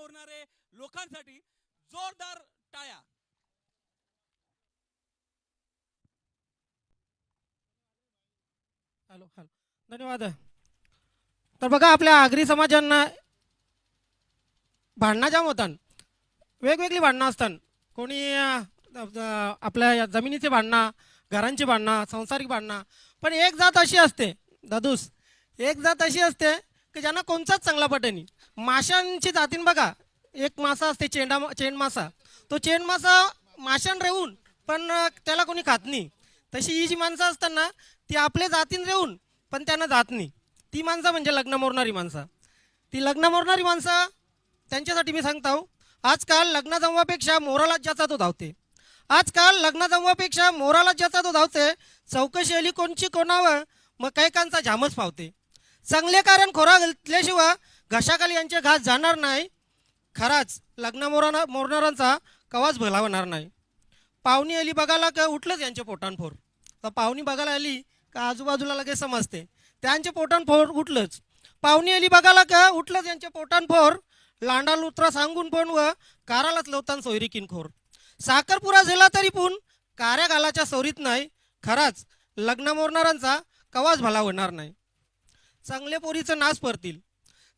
मोरणारे लोकांसाठी जोरदार टाळ्या. Hello hello. धन्यवाद. तर बघा आपल्या आगरी समाजांना भांडणं जाम होतात. वेगवेगळी भांडणं असतात. कोणी आपल्या जमिनीचे भांडणं घरांची भांडणं सांसारिक भांडणं. पण एक जात अशी असते दादूस. एक जात अशी असते की ज्यांना कोणचाच चांगला पटेनी माशांची जातीन बघा एक मासा असते चेंडा चेंड मासा. तो चेंड मासा माशां रेवून पण त्याला कोणी खात नाही. तशी ही जी माणसं असताना ती आपल्या जातीन रेवून पण त्यांना जात नाही. ती माणसं म्हणजे लग्न मोरणारी माणसं. ती लग्न मोरणारी माणसं त्यांच्यासाठी मी सांगतो हो, आजकाल लग्न जमवापेक्षा मोराला ज्याचा तो धावते. आजकाल लग्न जमवापेक्षा मोराला ज्याचा तो धावते चौकशी आली कोणची कोणावर मग कैकांचा झामच पावते चांगले कारण खोरा घातल्याशिवाय घशाखाली यांचे घास जाणार नाही. खराच लग्न मोराना मोरणारांचा कवाच भला होणार नाही. पाहुणी आली बघायला का उठलंच यांचे पोटांफोर? तर पाहुणी बघायला आली का आजूबाजूला लगेच समजते. त्यांचे पोटान फोर उठलंच. पाहुणी आली बघायला का उठलंच यांचे पोटांफोर? लांडा लुत्रा सांगून पण व कारालाच लवतान सोयरी किनखोर साखरपुरा झाला तरी पण कार्या घालाच्या सोरीत नाही. खराच लग्न मोरणारांचा कवाच भला होणार नाही. चांगल्या पोरीचं नाश पडतील.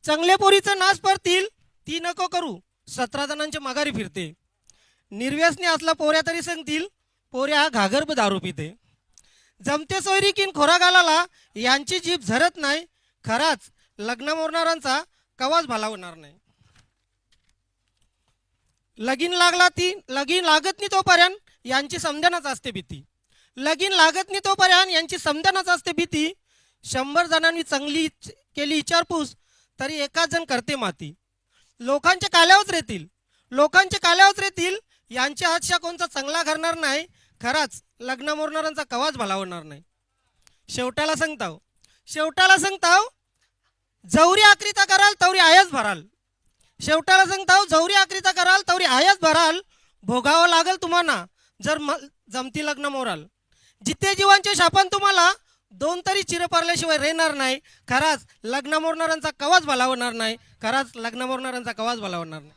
चांगल्या पोरीचं नाश पडतील ती नको करू. सतरा जणांच्या माघारी फिरते. निर्व्यसनी असला पोऱ्या तरी सांगतील पोऱ्या घागर्भ दारू पिते. जमते सोयरी किन खोरा घालाला यांची जीभ झरत नाही. खराच लग्न मोरणाऱ्यांचा कवाच भला होणार नाही. लगीन लागला ती लगीन लागत नाही तोपर्यंत यांची समजणच असते भीती. लगीन लागत नाही तोपर्यंत यांची समजणच असते भीती. शंभर जणांनी चांगली केली विचारपूस तरी एकाच जण करते माती. लोकांच्या काल्यावच रेतील. लोकांच्या काल्यावच रेतील यांच्या हातशा कोणता चांगला करणार नाही खराच लग्न मोरणारांचा कवाच भला होणार नाही. शेवटाला सांगताव. शेवटाला सांगताव जवरी आक्रिता कराल तवरी आयच भराल. शेवटाला सांगताव जवरी आक्रिता कराल तवरी आयच भराल भोगावं लागल तुम्हाला जर म जमती लग्न मोराल जिथे जीवांचे शापन तुम्हाला दोन तरी चिरपारल्याशिवाय रेणार नाही. खराच लग्न मोडणाऱ्यांचा कवाच भला होणार नाही. खराच लग्न मोडणाऱ्यांचा कवाच भला होणार नाही.